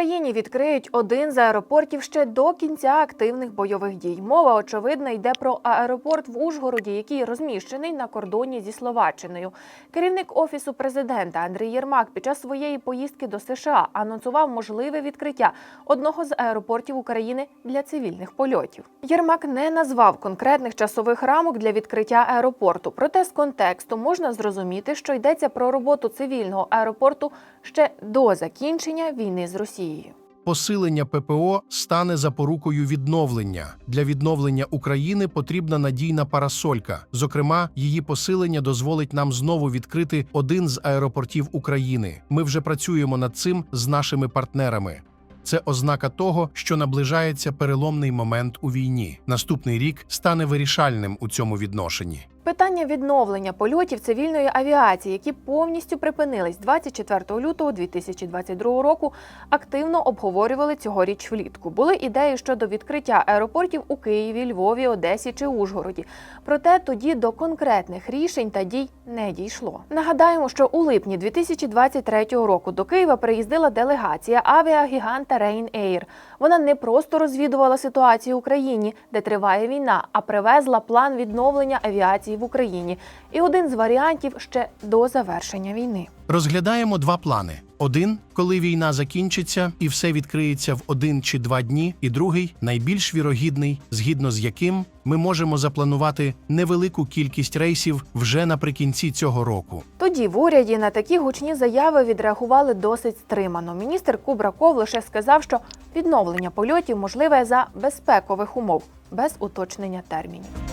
Україні відкриють один з аеропортів ще до кінця активних бойових дій. Мова очевидно йде про аеропорт в Ужгороді, який розміщений на кордоні зі Словаччиною. Керівник офісу президента Андрій Єрмак під час своєї поїздки до США анонсував можливе відкриття одного з аеропортів України для цивільних польотів. Єрмак не назвав конкретних часових рамок для відкриття аеропорту. Проте з контексту можна зрозуміти, що йдеться про роботу цивільного аеропорту ще до закінчення війни з Росією. Посилення ППО стане запорукою відновлення. Для відновлення України потрібна надійна парасолька. Зокрема, її посилення дозволить нам знову відкрити один з аеропортів України. Ми вже працюємо над цим з нашими партнерами. Це ознака того, що наближається переломний момент у війні. Наступний рік стане вирішальним у цьому відношенні. Питання відновлення польотів цивільної авіації, які повністю припинились 24 лютого 2022 року, активно обговорювали цьогоріч влітку. Були ідеї щодо відкриття аеропортів у Києві, Львові, Одесі чи Ужгороді. Проте тоді до конкретних рішень та дій не дійшло. Нагадаємо, що у липні 2023 року до Києва приїздила делегація авіагіганта Ryanair. Вона не просто розвідувала ситуацію в Україні, де триває війна, а привезла план відновлення авіації в Україні і один з варіантів ще до завершення війни. Розглядаємо два плани: один, коли війна закінчиться і все відкриється в один чи два дні, і другий найбільш вірогідний, згідно з яким ми можемо запланувати невелику кількість рейсів вже наприкінці цього року. Тоді в уряді на такі гучні заяви відреагували досить стримано. Міністр Кубраков лише сказав, що відновлення польотів можливе за безпекових умов без уточнення термінів.